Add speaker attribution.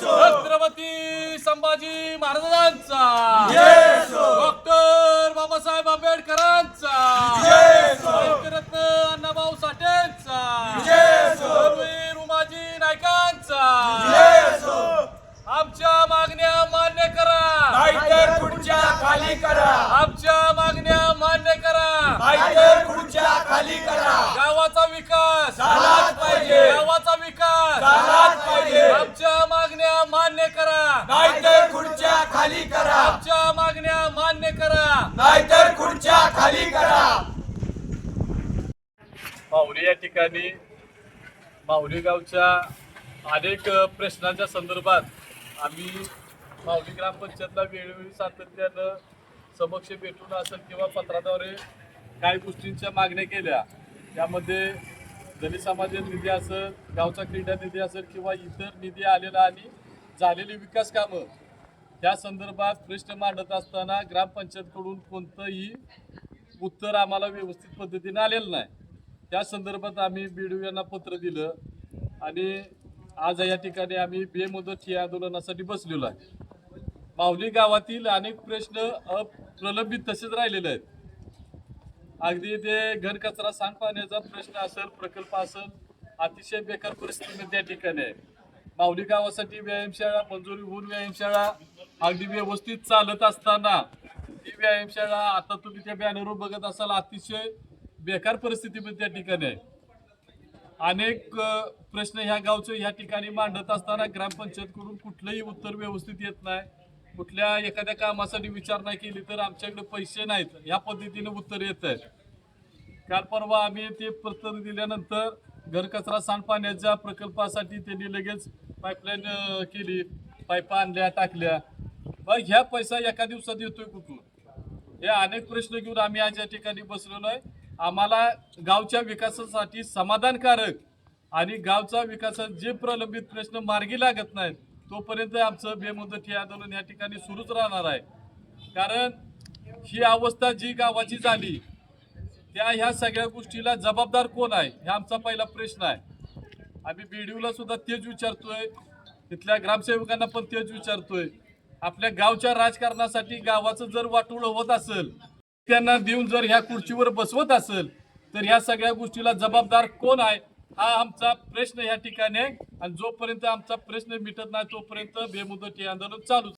Speaker 1: छत्रपती संभाजी महाराजांचा. डॉक्टर बाबासाहेब आंबेडकरांचा. साहित्यरत्न अण्णाभाऊ साठेंचा. उमाजी नायकांचा आमच्या मागण्या मान्य करा.
Speaker 2: नाहीतर खुर्च्या खाली करा.
Speaker 1: आमच्या मागण्या मान्य करा.
Speaker 2: नाहीतर खुर्च्या खाली करा.
Speaker 1: गावाचा विकास
Speaker 2: झालाच पाहिजे.
Speaker 1: गावाचा विकास
Speaker 2: झालाच पाहिजे.
Speaker 1: आमच्या मागण्या मान्य करा.
Speaker 2: नाहीतर खुर्च्या खाली करा.
Speaker 1: आमच्या मागण्या मान्य करा.
Speaker 2: नाहीतर खुर्च्या खाली करा.
Speaker 1: माहुली या ठिकाणी माहुली गावच्या अनेक प्रश्नांच्या संदर्भात आम्ही माहुली ग्रामपंचायतला वेळोवेळी सातत्यानं समक्ष भेटून असेल किंवा पत्राद्वारे काही गोष्टींच्या मागण्या केल्या. त्यामध्ये दलित समाज निधी असेल गावचा क्रीडा निधी असेल किंवा इतर निधी आलेला आणि झालेली विकास कामं. त्या संदर्भात प्रश्न मांडत असताना ग्रामपंचायतकडून कोणतंही उत्तर आम्हाला व्यवस्थित पद्धतीने आलेलं नाही. त्या संदर्भात आम्ही बीडीओ यांना पत्र दिलं आणि आज या ठिकाणी आम्ही बेमुदत ठिय्या आंदोलनासाठी बसलेलो आहे. माऊली गावातील अनेक प्रश्न अप्रलंबित तसेच राहिलेले आहेत. अगदी ते घरकचरा सांडपाण्याचा प्रश्न असेल प्रकल्प असेल अतिशय बेकार परिस्थितीमध्ये त्या ठिकाणी आहे. माऊली गावासाठी व्यायामशाळा मंजुरी होऊन व्यायामशाळा अगदी व्यवस्थित चालत असताना ती व्यायामशाळा आता तुम्ही त्या बॅनरवर बघत असाल अतिशय बेकार परिस्थितीमध्ये त्या ठिकाणी आहे. अनेक प्रश्न ह्या गावचे ह्या ठिकाणी मांडत असताना ग्रामपंचायतकडून कुठलंही उत्तर व्यवस्थित येत नाही. कुठल्या एखाद्या कामासाठी विचारणा केली तर आमच्याकडे पैसे नाहीत. ह्या पद्धतीने उत्तर येत आहे काल परवा आम्ही ते पत्र दिल्यानंतर घरकचरा सांडपाण्याच्या प्रकल्पासाठी त्यांनी लगेच पाईपलाईन केली. पाईप आणल्या टाकल्या. मग ह्या पैसा एका दिवसात येतोय कुठून? हे अनेक प्रश्न घेऊन आम्ही आज या ठिकाणी बसलेलो आहे. आम्हाला गावच्या विकासासाठी समाधानकारक आणि गावचा विकासात जे प्रलंबित प्रश्न मार्गी लागत नाहीत तोपर्यंत आमचं बेमुदत हे आंदोलन या ठिकाणी सुरूच राहणार आहे. कारण ही अवस्था जी गावाची झाली त्या ह्या सगळ्या गोष्टीला जबाबदार कोण आहे? हा आमचा पहिला प्रश्न आहे. आम्ही बीडीओला सुद्धा तेच विचारतोय. तिथल्या ग्रामसेवकांना पण तेच विचारतोय. आपल्या गावच्या राजकारणासाठी गावाचं जर वाटोळ होत असेल त्यांना देऊन जर ह्या खुर्चीवर बसवत असेल तर ह्या सगळ्या गोष्टीला जबाबदार कोण आहे? हा आमचा प्रश्न या ठिकाणी आणि जोपर्यंत आमचा प्रश्न मिटत नाही तोपर्यंत बेमुदत हे आंदोलन चालूच